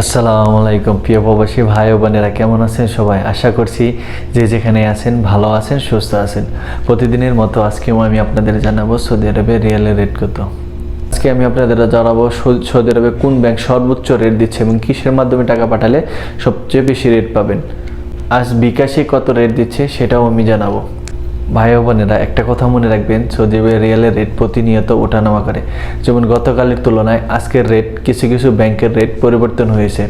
আসসালামু আলাইকুম। প্রিয় প্রবাসী ভাই ও বোনেরা, কেমন আছেন সবাই? আশা করছি যে যেখানে আছেন ভালো আছেন, সুস্থ আছেন। প্রতিদিনের মতো আজকেও আমি আপনাদের জানাব সৌদি আরবে রিয়ালের রেট কত। আজকে আমি আপনাদের জানাব সৌদি আরবে কোন ব্যাংক সর্বোচ্চ রেট দিচ্ছে এবং কিসের মাধ্যমে টাকা পাঠালে সবচেয়ে বেশি রেট পাবেন। আজ বিকাশে কত রেট দিচ্ছে সেটাও আমি জানাব। ভাই বোনেরা, একটা কথা মনে রাখবেন সৌদি আরবে রিয়ালের রেট প্রতিনিয়ত ওঠানামা করে। যেমন গতকালের তুলনায় আজকের রেট কিছু কিছু ব্যাংকের রেট পরিবর্তন হয়েছে।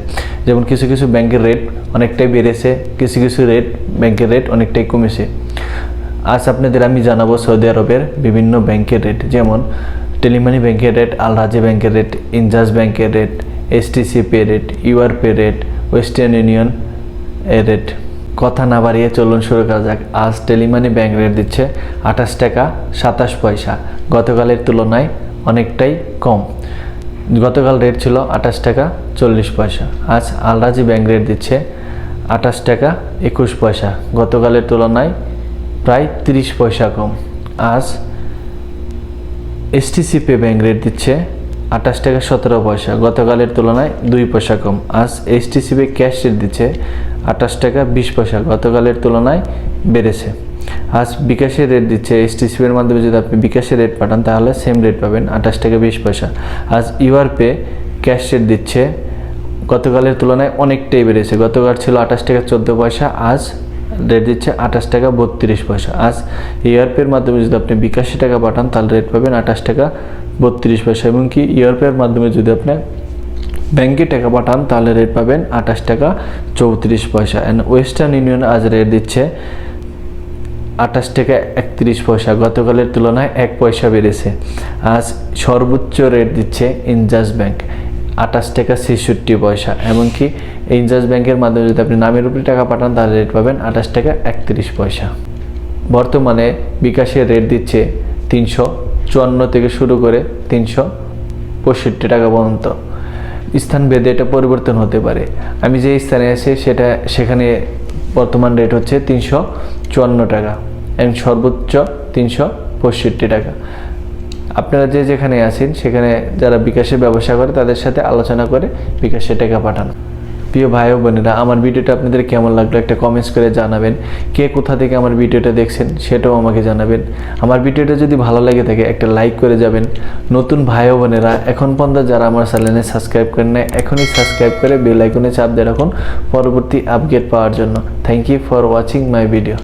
যেমন কিছু কিছু ব্যাংকের রেট অনেকটাই বেড়েছে, কিছু কিছু রেট ব্যাংকের রেট অনেকটাই কমেছে। আজ আপনাদের আমি জানাব সৌদি আরবের বিভিন্ন ব্যাংকের রেট যেমন টেলিমানি ব্যাংকের রেট আল রাজি ব্যাংকের রেট ইনজাস ব্যাংকের rate STC pay rate UR pay rate western union এর রেট কথা না বাড়িয়ে চলুন শুরু করা যাক। আজ টেলিমানি ব্যাংক রেট দিচ্ছে আঠাশ টাকা সাতাশ পয়সা। গতকালের তুলনায় অনেকটাই কম। গতকাল রেট ছিল আঠাশ টাকা চল্লিশ পয়সা। আজ আলরাজি ব্যাংক রেট দিচ্ছে আঠাশ টাকা একুশ পয়সা। গতকালের তুলনায় প্রায় তিরিশ পয়সা কম। আজ এসটিসি পে ব্যাংক রেট দিচ্ছে আঠাশ টাকা সতেরো পয়সা। গতকালের তুলনায় দুই পয়সা কম। আজ এইচটিসি পে ক্যাশ রেট দিচ্ছে আঠাশ টাকা, বিশ পয়সা। গতকালের তুলনায় বেড়েছে। আজ বিকাশের রেট দিচ্ছে। এর মাধ্যমে যদি আপনি বিকাশের রেট পাঠান, তাহলে সেম রেট পাবেন, আঠাশ টাকা, বিশ পয়সা। আজ ইউআর পে ক্যাশ রেট দিচ্ছে। গতকালের তুলনায় অনেকটাই বেড়েছে। গতকাল ছিল আঠাশ টাকা, চোদ্দ পয়সা। আজ রেট দিচ্ছে আঠাশ টাকা, বত্রিশ পয়সা। আজ ইয়ারপের মাধ্যমে যদি আপনি বিকাশি টাকা পাঠান, তাহলে রেট পাবেন আঠাশ টাকা, বত্রিশ পয়সা। এবং কি ইয়ারপের মাধ্যমে যদি আপনি ব্যাংকে টাকা পাঠান, তাহলে রেট পাবেন আঠাশ টাকা চৌত্রিশ পয়সা। অ্যান্ড ওয়েস্টার্ন ইউনিয়ন আজ রেট দিচ্ছে আঠাশ টাকা একত্রিশ পয়সা। গতকালের তুলনায় এক পয়সা বেড়েছে। আজ সর্বোচ্চ রেট দিচ্ছে ইনজাস ব্যাংক আঠাশ টাকা ছেষট্টি পয়সা। এমনকি ইনজাস ব্যাংকের মাধ্যমে যদি আপনি নামের উপরে টাকা পাঠান, তাহলে রেট পাবেন আঠাশ টাকা একত্রিশ পয়সা। বর্তমানে বিকাশের রেট দিচ্ছে তিনশো চুয়ান্ন থেকে শুরু করে তিনশো পঁয়ষট্টি টাকা পর্যন্ত। স্থান ভেদে এটা পরিবর্তন হতে পারে। আমি যে স্থানে আছি, সেটা, সেখানে বর্তমান রেট হচ্ছে তিনশো চুয়ান্ন টাকা এবং সর্বোচ্চ তিনশো পঁয়ষট্টি টাকা। আপনারা যে যেখানে আছেন, সেখানে যারা বিকাশের ব্যবসা করে, তাদের সাথে আলোচনা করে বিকাশের টাকা পাঠান। প্রিয় ভাই বোনেরা, আমার ভিডিওটা আপনাদের কেমন লাগল একটা কমেন্টস করে জানাবেন। কে কোথা থেকে আমার ভিডিওটা দেখছেন সেটাও আমাকে জানাবেন। আমার ভিডিওটা যদি ভালো লাগে থাকে, একটা লাইক করে যাবেন। নতুন ভাই বোনেরা, এখন পর্যন্ত যারা আমার চ্যানেলে সাবস্ক্রাইব করেন না এখনই সাবস্ক্রাইব করে বেল আইকনে চাপ দিয়ে রাখুন। পরবর্তী আপডেট পাওয়ার জন্য। Thank you for watching my video